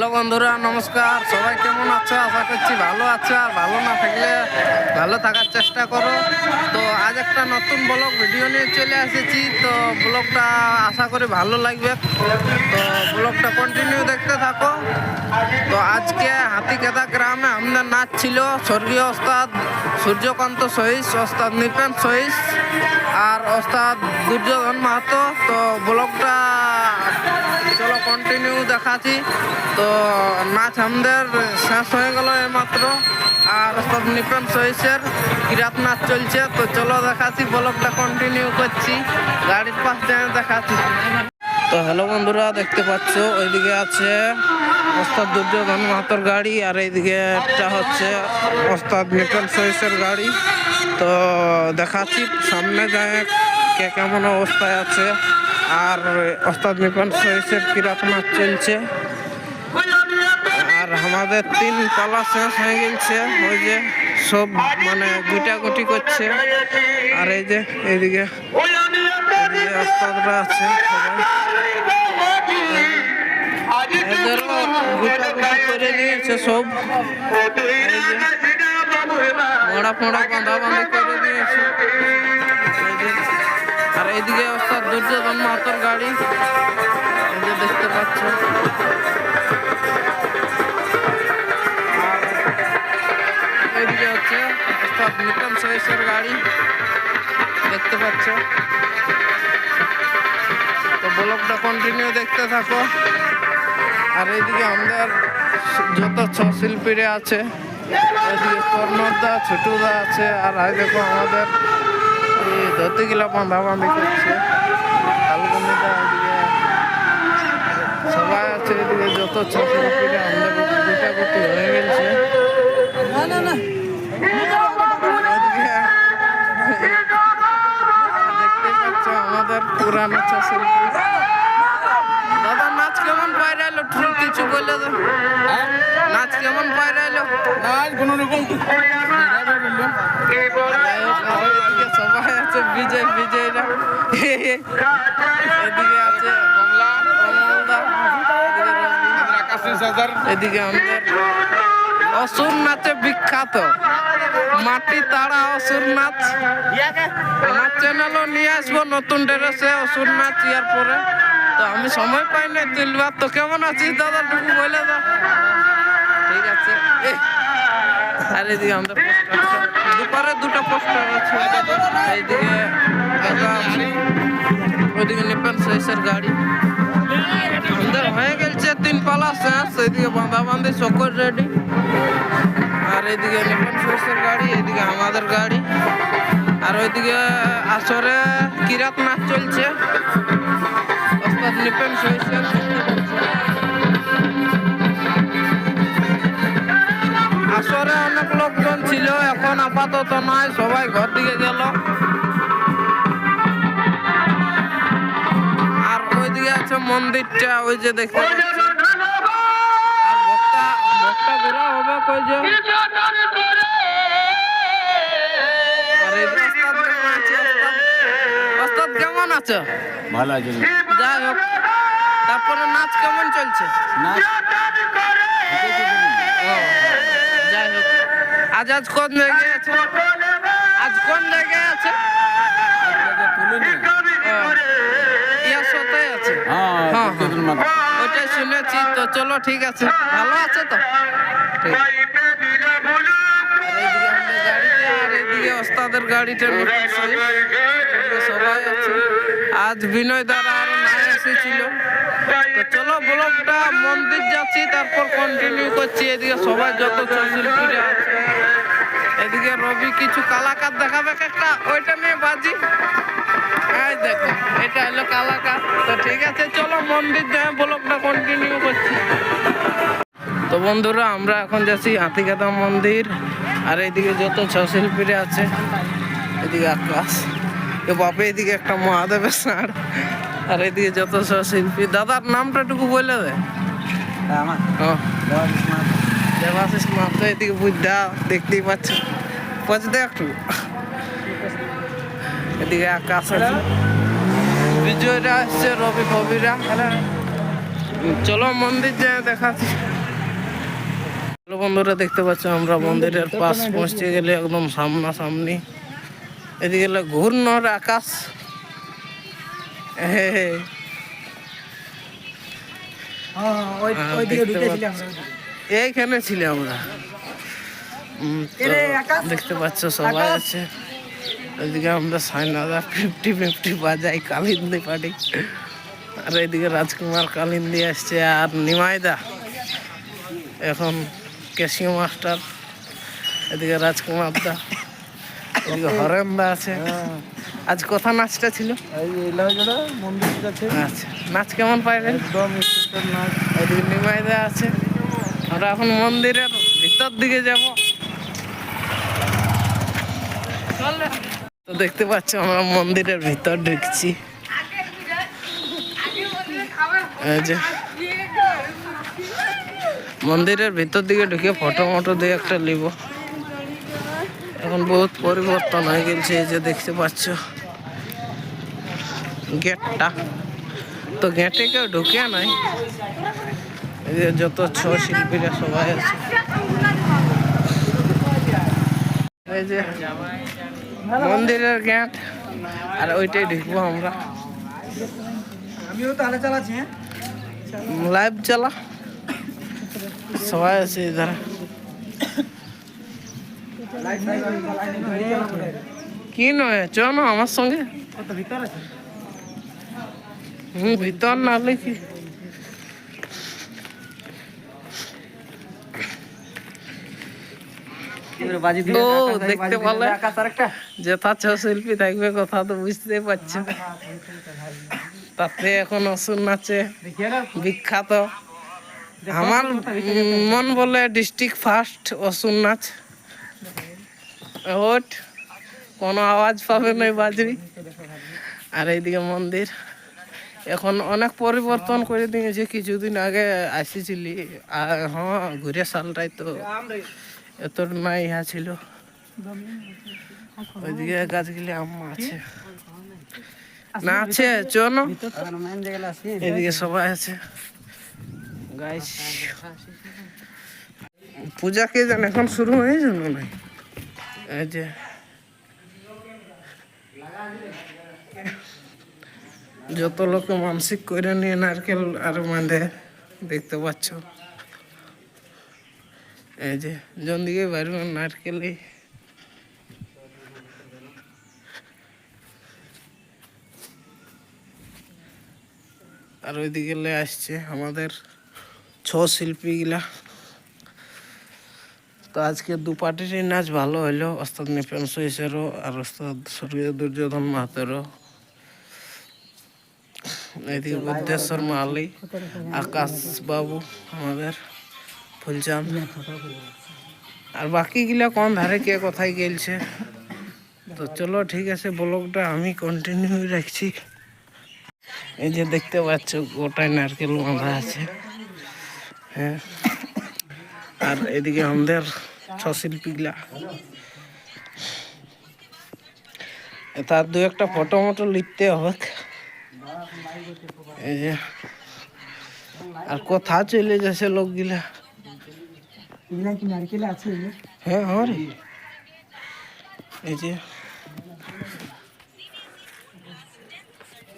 Hello বন্ধুরা, নমস্কার। সবাই কেমন আছো? আশা করছি ভালো আছো। আর ভালো না থাকলে ভালো থাকার চেষ্টা করো। তো আজ একটা নতুন ব্লগ ভিডিও নিয়ে চলে এসেছি। তো ব্লগটা আশা করি ভালো লাগবে। তো ব্লগটা কন্টিনিউ দেখতে থাকো। তো আজকে হাতিকেদা গ্রামে আমাদের নাচ ছিল। স্বর্গীয় ওস্তাদ সূর্যকান্ত সহিস, ওস্তাদ নিপেন সহিস আর ওস্তাদ দুর্যোধন মাহাতো। তো ব্লগটা কন্টিনিউ দেখাচ্ছি। তো নাচ আমাদের শেষ হয়ে গেল এইমাত্র। আর সব নিপেন সহিসের কিরাত নাচ চলছে। তো চলো দেখাচ্ছি, ব্লগটা কন্টিনিউ করছি। গাড়ির পাশ দিয়ে দেখাচ্ছি। তো হ্যালো বন্ধুরা, দেখতে পাচ্ছ, ওইদিকে আছে ওস্তাদ দুর্যোধন মাহাতোর গাড়ি, আর এইদিকে একটা হচ্ছে ওস্তাদ নিপেন সহিসের গাড়ি। তো দেখাচ্ছি, সামনে যায় কে কেমন অবস্থায় আছে। আর ওস্তাদ নিপন সহিসের কিরাত নাচ চলছে। আর আমাদের তিন তলা শেষ হয়ে গেছে। ওই যে সব মানে গুটাগুটি করছে। আর এই যে এইদিকে ওস্তাদরা আছে এদেরও গুটাগুটি করে দিয়েছে সব। মোড়া ফোড়া বাঁধা বাঁধি করে দিয়েছে। আর এইদিকে ওস্তাদ দুর্যোধন মাহাতোর গাড়ি। দেখতে পাচ্ছ। আর এইদিকে হচ্ছে ওস্তাদ নিতন সহিসের গাড়ি। দেখতে পাচ্ছ। তো ব্লগটা কন্টিনিউ দেখতে থাকো। আর এইদিকে আমাদের যত ছ শিল্পীরা আছে এদিকে কর্ণদা ছোটুদা আছে, আর দেখো আমাদের ধরতেগুলা বাঁধা বাঁধি করছে ফাল্গুনিদা এদিকে সবাই আছে এদিকে যত শিল্পীরা আমাদের গুটাগুটি হয়ে গেছে। এদিকে দেখতে পাচ্ছ আমাদের পুরানো ছ এলো কিছু বলে দাও নাচ কেমন বাইরে এলো কোনো রকম সবাই আছে বিজয় বিজয়রা। এদিকে আছে কমলা কমলদা এদিকে আমাদের অসুর নাচে বিখ্যাত মাটি তাড়া অসুর নাচ আমার চ্যানেলও নিয়ে আসব নতুন ড্রেসে অসুর নাচ ইয়ার পরে তো আমি সময় পাই না তুলবার তো কেমন আছিস, দাদা? টুকু বলে দাও। ঠিক আছে। আর এদিকে আমাদের পোস্টার দুপারে দুটো পোস্টার আছে। এইদিকে ওইদিকে নিপেন শেষের গাড়ি। আমাদের হয়ে গেছে তিন পালা শেষ। এইদিকে বাঁধা বাঁধি সকল রেডি। আর এইদিকে নিপন সরষের গাড়ি, এইদিকে আমাদের গাড়ি। আর ওইদিকে আসরে কিরাত নাচ চলছে। নিপেন আসরে অনেক লোকজন ছিল, এখন আপাতত নয় সবাই ঘর দিকে গেল। আর ওইদিকে আছে মন্দিরটা, ওই যে ভক্তা ঘোরা হবে কই যে? কেমন আছো? ভালো আছে। যাই হোক তারপরে নাচ কেমন চলছে? না ও, যাই হোক। আজ আজ কোন জায়গায় আছে? আজ কোন জায়গায় আছে? তুলিনি ইয়ার সাথে আছে? হ্যাঁ হ্যাঁ, ওইটাই শুনেছি তো চলো ঠিক আছে। ভালো আছে তো? ঠিক। আর ওস্তাদের গাড়িটা। এদিকে সবাই আছে। আজ বিনয় দ্বারা আরও না এসেছিল। তো চলো ব্লগটা মন্দির যাচ্ছি তারপর কন্টিনিউ করছি। এদিকে সবাই যত আছে। এদিকে রবি কিছু কালাকার দেখাবে একটা? ওইটা নিয়ে বাজি। এই দেখো এটা হলো কালাকার। তো ঠিক আছে চলো মন্দির যায় ব্লগটা কন্টিনিউ করছি। তো বন্ধুরা আমরা এখন যাচ্ছি হাতিকাদা মন্দির। আর এইদিকে যত ছ শিল্পীরা আছে এদিকে আকাশ। এ বাপে এদিকে একটা মহাদেবের ষাঁড়। আর এদিকে যত ছ শিল্পী দাদার নামটা টুকু বলে দে। আমার? ও। দেবাশিস মাত্র এদিকে বুদ্ধা দেখতেই পাচ্ছ। পচতে একটু। এদিকে আকাশ আছে। বিজয়রা আসছে রবি ফবিরা চলো মন্দির যে দেখাচ্ছি। হ্যালো বন্ধুরা দেখতে পাচ্ছ আমরা মন্দিরের পাশ পৌঁছে গেলে একদম সামনাসামনি। এদিকে ঘূর্ণর আকাশ। হ্যাঁ, পাচ্ছ। এইখানে ছিলে আমরা। দেখতে পাচ্ছ সবাই আছে। এদিকে আমরা সাইনাদা ফিফটি ফিফটি বাজাই কালিন্দি পাটি আর এদিকে রাজকুমার কালিন্দি আসছে আর নিমাইদা। এখন ক্যাশিও মাস্টার এদিকে রাজকুমার দা এদিকে হরেন দা আছে। আজ কথা নাচটা ছিল? আচ্ছা নাচ কেমন পাইলেন? একদম স্পেশাল নাচ। এদিকে নিমাইদা আছে। আমরা এখন মন্দিরের ভিতর দিকে যাব। তো দেখতে পাচ্ছ আমরা মন্দিরের ভিতর ঢুকছি। এই যে মন্দিরের ভিতর দিকে ঢুকে ফটো মটো দিয়ে একটা নিব। এখন বহুত পরিবর্তন হয়ে গেছে এই যে দেখতে পাচ্ছ। গেটটা। তো গেটে কেউ ঢুকে নাই। এই যে যত ছ শিল্পীরা সবাই আছে। এই যে মন্দিরের গেট আর ওইটাই ঢুকবো আমরা। আমিও তাহলে চালাচ্ছি হ্যাঁ? লাইভ চালা। সবাই আছে কি নয়? চ না আমার সঙ্গে। ভিতর না হলে কি? দেখতে শিল্পী থাকবে, কথা তো বুঝতে পারছ তাতে এখন অসুর নাচে। বিখ্যাত। আমার মন বলে ডিস্ট্রিক্ট ফার্স্ট অসুর নাচ ওট কোনো আওয়াজ পাবে না বাজবি আর এইদিকে মন্দির। এখন অনেক পরিবর্তন করে দিয়েছে কিছুদিন আগে আসিছিলি। আর হ্যাঁ ঘুরে সালটাই তো এত না ইহা ছিল। ওইদিকে গাছগুলি আম আছে। না আছে চলো। এদিকে সবাই আছে। পূজা কে জানে এখন শুরু হয়ে যাবে না। এই যে। যত লোকে মানসিক করে নিয়ে নারকেল আর বাঁধে দেখতে পাচ্ছ। এই যে জন দিকে বাইরে নারকেলই আর ওইদিকে আসছে আমাদের ছ শিল্পীগুলা। তো আজকে দু পার্টির নাচ ভালো হইল। অস্তাদ নিপেন সৈসেরও আর ওস্তাদ স্বর্গীয় দুর্যোধন মাহাতেরও। এদিকে বুদ্ধেশ্বর মালি আকাশ বাবু আমাদের, ফুলচাঁদ। আর বাকিগুলা কোন ধারে কে কোথায় গেলছে? তো চলো ঠিক আছে, ব্লগটা আমি কন্টিনিউ রাখছি। এই যে দেখতে পাচ্ছ, গোটায় নারকেল বাঁধা আছে। হ্যাঁ। আর এদিকে আমাদের ছ শিল্পীগুলা তার দু একটা ফটো মটো লিখতে হবে। এই যে আর কোথা চলে যাচ্ছে লোকগুলা। হ্যাঁ এই যে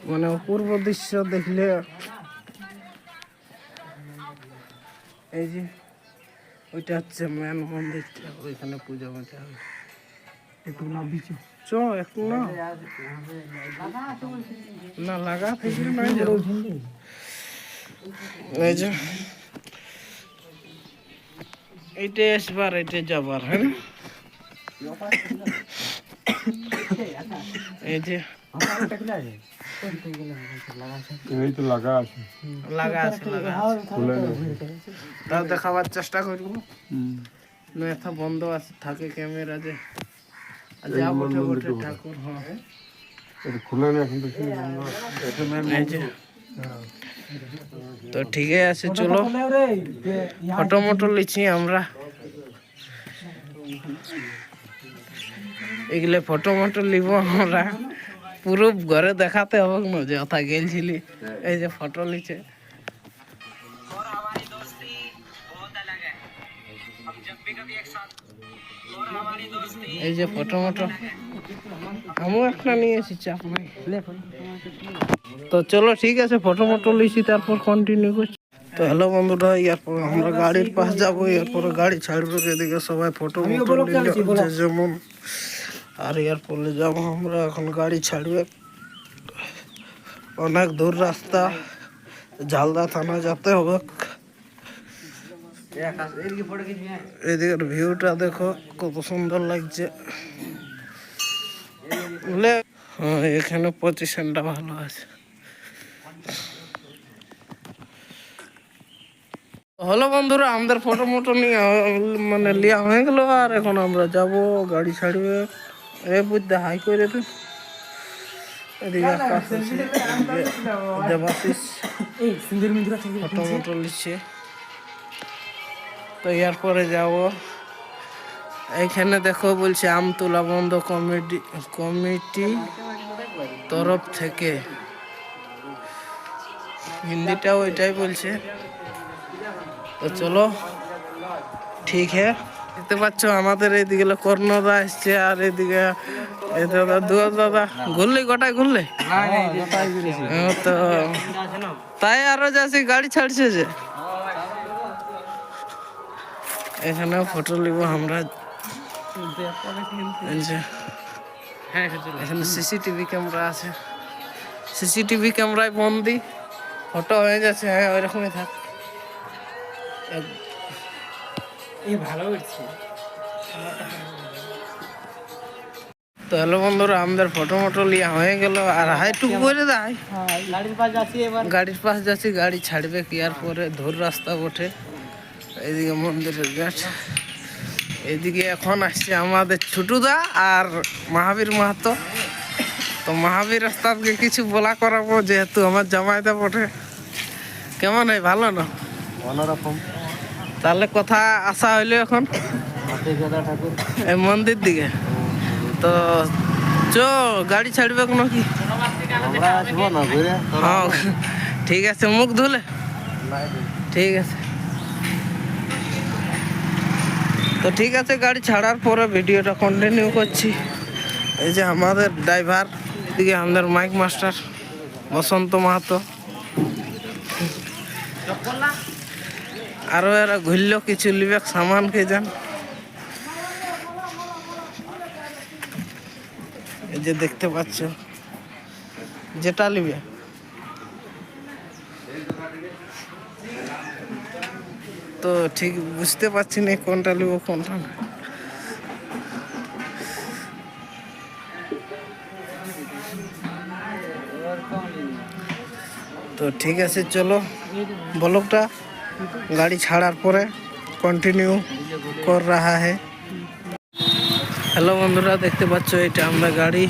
মানে অপূর্ব দৃশ্য দেখলে এই যে ওইটা হচ্ছে মেন মন্দিরটা ওইখানে পূজা মজা হবে। একটু না বিচু চ একটু না না লাগা থেকে নাই যাও এই যে এইটা আসবার এইটা যাবার হ্যাঁ এই যে দেখাবার চেষ্টা করব। এথা বন্ধ আছে থাকে ক্যামেরা যে। ঠাকুর খুলে এখন তো ঠিকই আছে চলো। ফটো মটো লিছি আমরা। এগুলো ফটো মটো লিব আমরা। প্রুফ ঘরে দেখাতে হবে না যে কথা গেলছিলি। হ্যাঁ। এই যে ফটো লিছে এই যে ফটো মটো। আমিও একটা নিয়ে এসেছি আপনার তো চলো ঠিক আছে ফটো মটো লিছি তারপর কন্টিনিউ করছি। তো হ্যালো বন্ধুরা এরপর আমরা গাড়ির পাশ যাব এরপর গাড়ি ছাড়বো এদিকে সবাই ফটো মতো যেমন আর এরপরে যাব আমরা এখন গাড়ি ছাড়বে। অনেক দূর রাস্তা। ঝালদা থানা যেতে হবে। এদিকের ভিউটা দেখো কত সুন্দর লাগছে। বুঝলে হ্যাঁ, এখানে পজিশনটা ভালো আছে। হলো বন্ধুরা আমাদের ফটো মটো নিয়ে মানে লিয়া হয়ে গেল আর এখন আমরা যাব গাড়ি ছাড়বে। হাই করে তো এরপরে যাব। এইখানে দেখো বলছে আমতলা বন্ধ কমিটি কমিটি তরফ থেকে। হিন্দিটাও ওইটাই বলছে। তো চলো ঠিক হ্যাঁ দেখতে পাচ্ছ, আমাদের এইদিকে কর্ণদা এসছে আর এদিকে দাদা দাদা। গোটায় ঘুরলে? তো। তাই যাচ্ছি, গাড়ি ছাড়ছে যে। এখানে ফটো নিব আমরা। এখানে সিসিটিভি ক্যামেরা আছে। সিসিটিভি ক্যামেরায় বন্দি। ফটো হয়ে যাচ্ছে হ্যাঁ ওইরকমই থাক। এক- তো হ্যালো বন্ধুরা আমাদের ফটো মটো লিয়া হয়ে গেল। আর হাইটুকু করে দেয় গাড়ির পাশ যাচ্ছি এবার। গাড়ির পাশ যাচ্ছি গাড়ি ছাড়বে কি আর পরে ধূর রাস্তা ওঠে এইদিকে মন্দিরের গেট এইদিকে এখন আসছে আমাদের ছুটুদা আর মহাবীর মাহাতো। তো মহাবীর রাস্তাকে কিছু বলা করাবো যেহেতু আমার জামাইদা বটে। কেমন হয় ভালো না? অন্যরকম। তাহলে কথা আসা হইল এখন। মন্দির দিকে। তো চ, গাড়ি ছাড়বে কোনো কি? হ্যাঁ ঠিক আছে, মুখ ধুলে। ঠিক আছে। তো ঠিক আছে, গাড়ি ছাড়ার পরে ভিডিওটা কন্টিনিউ করছি। এই যে আমাদের ড্রাইভার এদিকে আমাদের মাইক মাস্টার বসন্ত মাহাতো। আরও এরা ঘুরলো, কিছু লিবে সামান কে যান। এই যে দেখতে পাচ্ছ, যেটা লিবে তো ঠিক বুঝতে পারছি না কোনটা লিব কোনটা না। তো ঠিক আছে, চলো ব্লকটা গাড়ি ছাড়ার পরে কন্টিনিউ কর রাহা है হ্যালো বন্ধুরা, দেখতে পাচ্ছ, এটা আমরা গাড়ি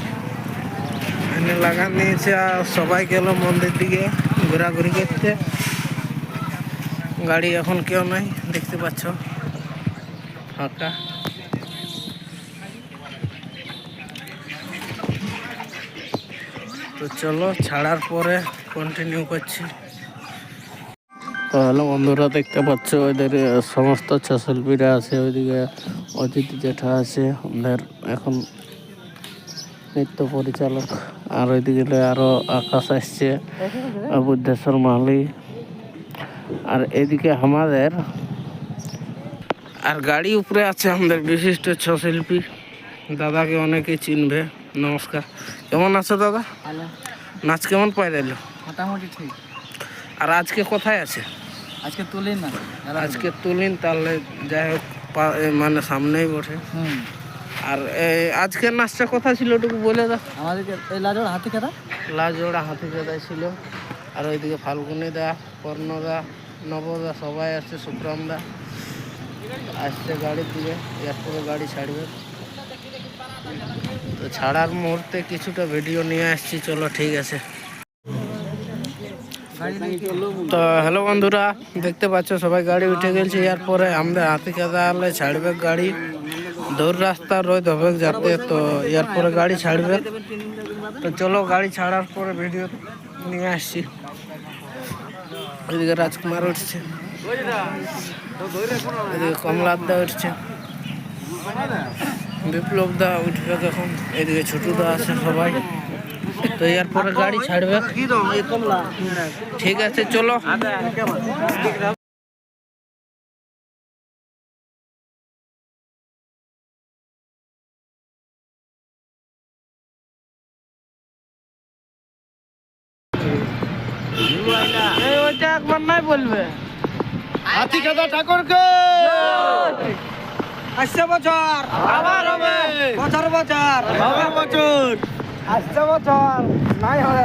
এখানে লাগান দিয়েছে আর সবাই গেল মন্দির দিকে ঘোরাঘুরি করতে। গাড়ি এখন কেউ নাই, দেখতে পাচ্ছ, ফাঁকা। তো চলো, ছাড়ার পরে কন্টিনিউ করছি। হ্যালো বন্ধুরা দেখতে পাচ্ছ ওদের সমস্ত শিল্পীরা আছে ওইদিকে অজিত জেঠা আছে ওদের এখন নৃত্য পরিচালক। আর ওইদিকে আরও আকাশ আসছে বুদ্ধেশ্বর মালি আর এদিকে আমাদের আর গাড়ি উপরে আছে আমাদের বিশিষ্ট ছ শিল্পী দাদাকে অনেকে চিনবে নমস্কার। কেমন আছো দাদা? নাচ কেমন পাই দিল মোটামুটি ঠিক। আর আজকে কোথায় আছে? আজকে তুলি না। আজকে তুলিন তাহলে যাই হোক মানে সামনেই বসে হুম। আর এই আজকের নাচটা কথা ছিল ওটুকু বলে দাও। আমাদেরকে এই লাজোর হাতি খেতা? লাজোড়া হাতি কেদাই ছিল। আর ওইদিকে ফাল্গুনি দা কর্ণদা নবদা সবাই আসছে সুপ্রাম দা। আসছে গাড়ির দিকে এরপরে গাড়ি ছাড়বে। তো ছাড়ার মুহূর্তে কিছুটা ভিডিও নিয়ে আসছি চলো ঠিক আছে। তো হ্যালো বন্ধুরা, দেখতে পাচ্ছ সবাই গাড়ি উঠে গেছে এরপরে আমাদের হাতি কাদা ছাড়বে গাড়ি। দূর রাস্তা রোদ হবে যাতে, তো এরপরে গাড়ি ছাড়বে। তো চলো গাড়ি ছাড়ার পরে ভিডিও নিয়ে আসছি। ওইদিকে রাজকুমার উঠছে। এদিকে কমলার দা উঠছে। বিপ্লব দা উঠবে এখন এদিকে ছোটু দা আছে সবাই। তো এরপরে গাড়ি ছাড়বে। ঠিক আছে চলো। ওইটা একবার নাই বলবে। হাতি ঠাকুরকে। আসছে বছর। আবার হবে। বছর বছর। বছর। আসছে বছর। নাই হয়